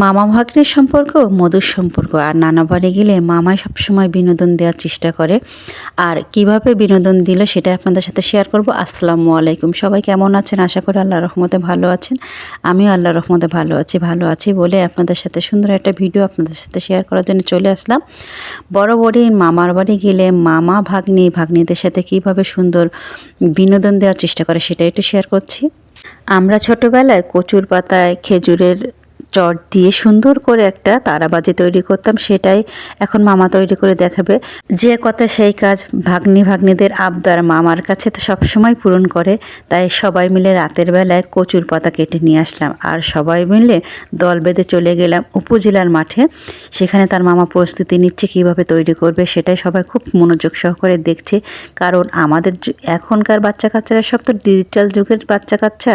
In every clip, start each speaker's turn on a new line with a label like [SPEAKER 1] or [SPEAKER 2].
[SPEAKER 1] মামা ভাগ্নের সম্পর্ক, মধুর সম্পর্ক। আর নানা বাড়ি গেলে মামাই সবসময় বিনোদন দেওয়ার চেষ্টা করে। আর কীভাবে বিনোদন দিল সেটা আপনাদের সাথে শেয়ার করব। আসসালামু আলাইকুম। সবাই কেমন আছেন? আশা করি আল্লাহ রহমতে ভালো আছেন। আমিও আল্লাহ রহমতে ভালো আছি ভালো আছি বলে আপনাদের সাথে সুন্দর একটা ভিডিও আপনাদের সাথে শেয়ার করার জন্য চলে আসলাম। বড় বড়ি মামার বাড়ি গেলে মামা ভাগ্নি, ভাগ্নিদের সাথে কীভাবে সুন্দর বিনোদন দেওয়ার চেষ্টা করে সেটা একটু শেয়ার করছি। আমরা ছোটোবেলায় কচুর পাতায় খেজুরের চট দিয়ে সুন্দর করে একটা তারাবাজি তৈরি করতাম, সেটাই এখন মামা তৈরি করে দেখাবে। যে কথা সেই কাজ ভাগ্নি ভাগ্নিদের আবদার মামার কাছে তো সবসময় পূরণ করে, তাই সবাই মিলে রাতের বেলায় কচুর পাতা কেটে নিয়ে আসলাম। আর সবাই মিলে দল বেঁধে চলে গেলাম উপজেলার মাঠে। সেখানে তার মামা প্রস্তুতি নিচ্ছে, কীভাবে তৈরি করবে সেটাই সবাই খুব মনোযোগ সহকারে দেখছে। কারণ আমাদের এখনকার বাচ্চা কাচ্চারা সব তো ডিজিটাল যুগের বাচ্চা কাচ্চা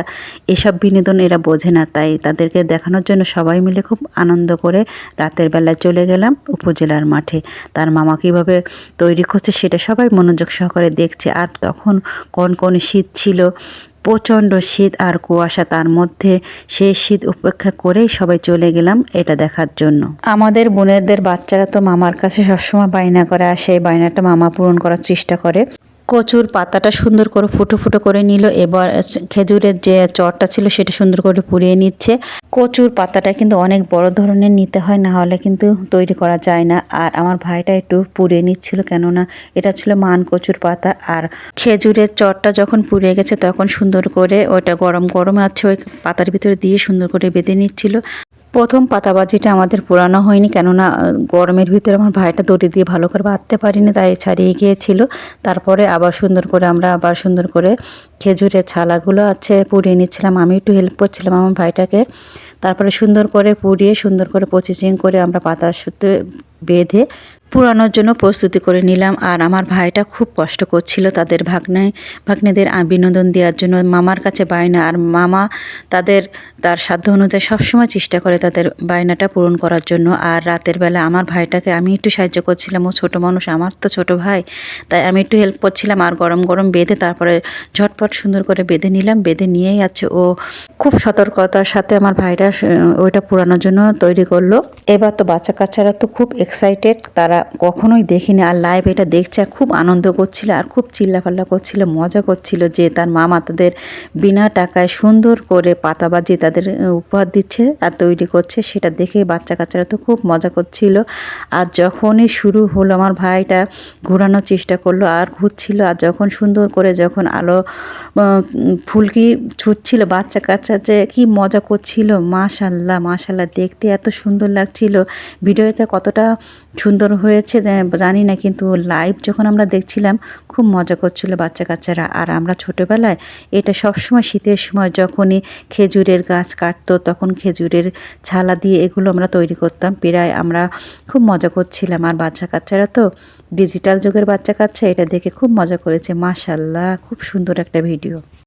[SPEAKER 1] এসব বিনোদন এরা বোঝে না, তাই তাদেরকে দেখানোর জন্য সবাই মিলে খুব আনন্দ করে রাতের বেলায় চলে গেলাম উপজেলার মাঠে। তার মামা কীভাবে তৈরি করছে সেটা সবাই মনোযোগ সহকারে দেখছে। আর তখন কোন কোন শীত ছিল, প্রচণ্ড শীত আর কুয়াশা, তার মধ্যে সেই শীত উপেক্ষা করেই সবাই চলে গেলাম এটা দেখার জন্য। আমাদের বোনেদের বাচ্চারা তো মামার কাছে সবসময় বায়না করে, আর সেই বায়নাটা মামা পূরণ করার চেষ্টা করে। কচুর পাতাটা সুন্দর করে ফুটো ফুটো করে নিল, এবার খেজুরের যে চটটা ছিল সেটা সুন্দর করে পুড়িয়ে নিচ্ছে। কচুর পাতাটা কিন্তু অনেক বড় ধরনের নিতে হয়, না হলে কিন্তু তৈরি করা যায় না। আর আমার ভাইটা একটু পুড়িয়ে নিচ্ছিল, কেননা এটা ছিল মান কচুর পাতা। আর খেজুরের চটটা যখন পুড়িয়ে গেছে, তখন সুন্দর করে ওটা গরম গরম আছে, ওই পাতার ভিতরে দিয়ে সুন্দর করে বেঁধে নিচ্ছিল। প্রথম পাতাবাজিটা আমাদের পুরানো হয়নি, কেননা গরমের ভিতরে আমার ভাইটা দড়ি দিয়ে ভালো করে বাঁধতে পারিনি, তাই ছাড়িয়ে গিয়েছিল। তারপরে আবার সুন্দর করে আমরা আবার সুন্দর করে খেজুরের ছালাগুলো আছে, পুড়িয়ে নিচ্ছিলাম। আমি একটু হেল্প করছিলাম আমার ভাইটাকে। তারপরে সুন্দর করে পুড়িয়ে, সুন্দর করে পচিচিং করে আমরা পাতা সুতো বেঁধে পুরানোর জন্য প্রস্তুতি করে নিলাম। আর আমার ভাইটা খুব কষ্ট করছিল তাদের ভাগ্নে ভাগ্নেদের বিনোদন দেওয়ার জন্য। মামার কাছে বায়না আর মামা তাদের তার সাধ্য অনুযায়ী সবসময় চেষ্টা করে তাদের বায়নাটা পূরণ করার জন্য। আর রাতের বেলা আমার ভাইটাকে আমি একটু সাহায্য করছিলাম। ও ছোটো মানুষ আমার তো ছোট ভাই। তাই আমি একটু হেল্প করছিলাম আর গরম গরম বেঁধে তারপরে ঝটপট সুন্দর করে বেঁধে নিলাম। বেঁধে নিয়েই আছে ও খুব সতর্কতার সাথে আমার আহ, ওইটা পুরানোর জন্য তৈরি করল। এবার তো বাচ্চা কাচ্চারা তো খুব এক্সাইটেড তারা কখনোই দেখিনি আর লাইভ এটা দেখছে, খুব আনন্দ করছিল আর খুব চিল্লাফাল্লা করছিল, মজা করছিল যে তার মামা তাদের বিনা টাকায় সুন্দর করে পাতা বাজিয়ে তাদের উপহার দিচ্ছে আর তৈরি করছে, সেটা দেখে বাচ্চা কাচ্চারা তো খুব মজা করছিল। আর যখনই শুরু হলো, আমার ভাইটা ঘোরানোর চেষ্টা করল, আর ঘুরছিল, আর যখন সুন্দর করে যখন আলো ফুলকি ছুটছিল বাচ্চা কাচ্চা যে কি মজা করছিল, মাশাল্লাহ মাশাল্লাহ, দেখতে এত সুন্দর লাগছিল। ভিডিওতে কতটা সুন্দর হয়েছে জানি না, কিন্তু লাইভ যখন আমরা দেখছিলাম, খুব মজা করছিল বাচ্চা কাচ্চারা আর আমরা ছোটোবেলায় এটা সবসময় শীতের সময় যখনই খেজুরের গাছ কাটতো, তখন খেজুরের ছালা দিয়ে এগুলো আমরা তৈরি করতাম। প্রায় আমরা খুব মজা করছিলাম। আর বাচ্চা কাচ্চারা তো ডিজিটাল যুগের বাচ্চা কাচ্চা এটা দেখে খুব মজা করেছে। মাশাল্লাহ খুব সুন্দর একটা ভিডিও